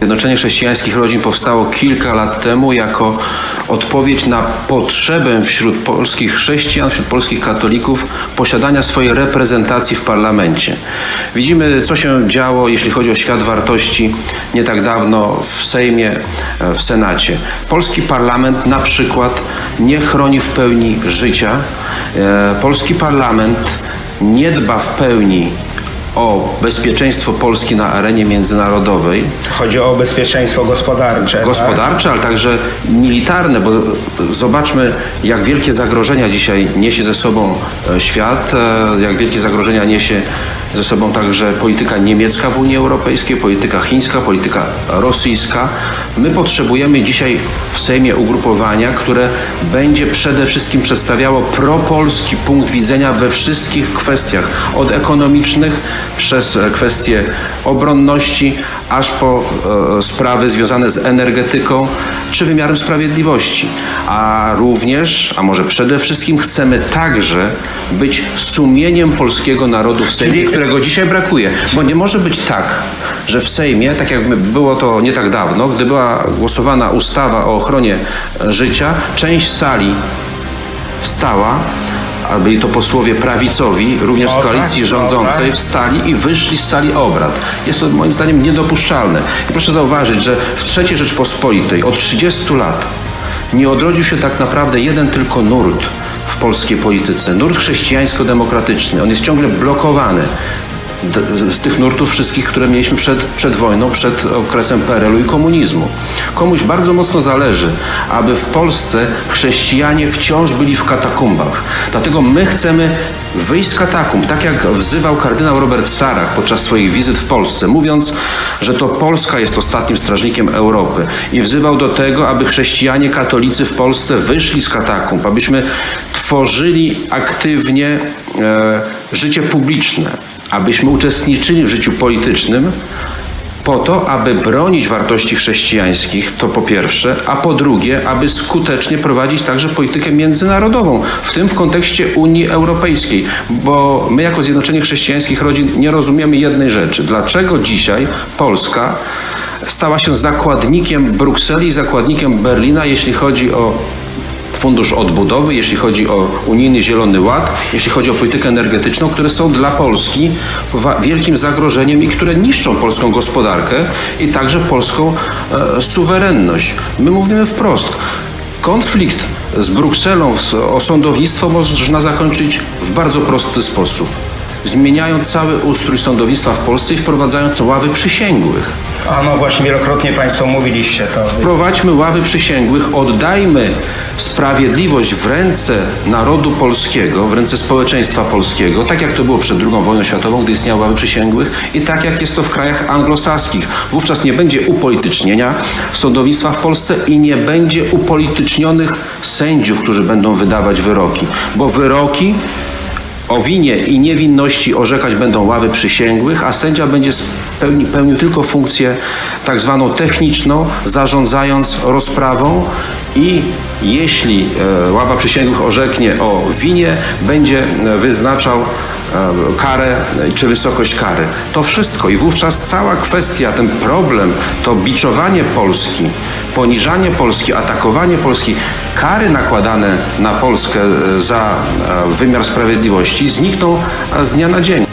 Zjednoczenie Chrześcijańskich Rodzin powstało kilka lat temu jako odpowiedź na potrzebę wśród polskich chrześcijan, wśród polskich katolików posiadania swojej reprezentacji w parlamencie. Widzimy, co się działo, jeśli chodzi o świat wartości, nie tak dawno w Sejmie, e, w Senacie. Polski parlament na przykład nie chroni w pełni życia. E, Polski parlament nie dba w pełni o bezpieczeństwo Polski na arenie międzynarodowej, Chodzi o bezpieczeństwo gospodarcze. tak? gospodarcze, ale także militarne, bo zobaczmy, jak wielkie zagrożenia dzisiaj niesie ze sobą e, świat, e, jak wielkie zagrożenia niesie ze sobą także polityka niemiecka w Unii Europejskiej, polityka chińska, polityka rosyjska. My potrzebujemy dzisiaj w Sejmie ugrupowania, które będzie przede wszystkim przedstawiało propolski punkt widzenia we wszystkich kwestiach, od ekonomicznych przez e, kwestie obronności, aż po e, sprawy związane z energetyką czy wymiarem sprawiedliwości. A również, a może przede wszystkim chcemy także być sumieniem polskiego narodu w Sejmie, którego dzisiaj brakuje. Bo nie może być tak, że w Sejmie, tak jak było to nie tak dawno, gdy była głosowana ustawa o ochronie życia, część sali wstała, a byli to posłowie prawicowi, również z koalicji rządzącej, wstali i wyszli z sali obrad. Jest to moim zdaniem niedopuszczalne. I proszę zauważyć, że w III Rzeczpospolitej od 30 lat nie odrodził się tak naprawdę jeden tylko nurt w polskiej polityce. Nurt chrześcijańsko-demokratyczny. On jest ciągle blokowany z tych nurtów wszystkich, które mieliśmy przed, przed wojną, przed okresem PRL-u i komunizmu. Komuś bardzo mocno zależy, aby w Polsce chrześcijanie wciąż byli w katakumbach. Dlatego my chcemy wyjść z katakumb, tak jak wzywał kardynał Robert Sarach podczas swoich wizyt w Polsce, mówiąc, że to Polska jest ostatnim strażnikiem Europy i wzywał do tego, aby chrześcijanie katolicy w Polsce wyszli z katakumb, abyśmy tworzyli aktywnie e, życie publiczne, abyśmy uczestniczyli w życiu politycznym po to, aby bronić wartości chrześcijańskich, to po pierwsze, a po drugie, aby skutecznie prowadzić także politykę międzynarodową, w tym w kontekście Unii Europejskiej, bo my jako Zjednoczenie Chrześcijańskich Rodzin nie rozumiemy jednej rzeczy. Dlaczego dzisiaj Polska stała się zakładnikiem Brukseli, zakładnikiem Berlina, jeśli chodzi o Fundusz Odbudowy, jeśli chodzi o Unijny Zielony Ład, jeśli chodzi o politykę energetyczną, które są dla Polski wielkim zagrożeniem i które niszczą polską gospodarkę i także polską e, suwerenność. My mówimy wprost. Konflikt z Brukselą o sądownictwo można zakończyć w bardzo prosty sposób. Zmieniając cały ustrój sądownictwa w Polsce i wprowadzając ławy przysięgłych. A no właśnie, wielokrotnie Państwo mówiliście to. Wprowadźmy ławy przysięgłych, oddajmy sprawiedliwość w ręce narodu polskiego, w ręce społeczeństwa polskiego, tak jak to było przed II wojną światową, gdy istniały ławy przysięgłych i tak jak jest to w krajach anglosaskich. Wówczas nie będzie upolitycznienia sądownictwa w Polsce i nie będzie upolitycznionych sędziów, którzy będą wydawać wyroki, bo wyroki o winie i niewinności orzekać będą ławy przysięgłych, a sędzia będzie spełni, pełnił tylko funkcję tak zwaną techniczną, zarządzając rozprawą i jeśli e, ława przysięgłych orzeknie o winie, będzie e, wyznaczał karę e, czy wysokość kary. To wszystko i wówczas cała kwestia, ten problem, to biczowanie Polski, poniżanie Polski, atakowanie Polski, kary nakładane na Polskę e, za e, wymiar sprawiedliwości znikną z dnia na dzień.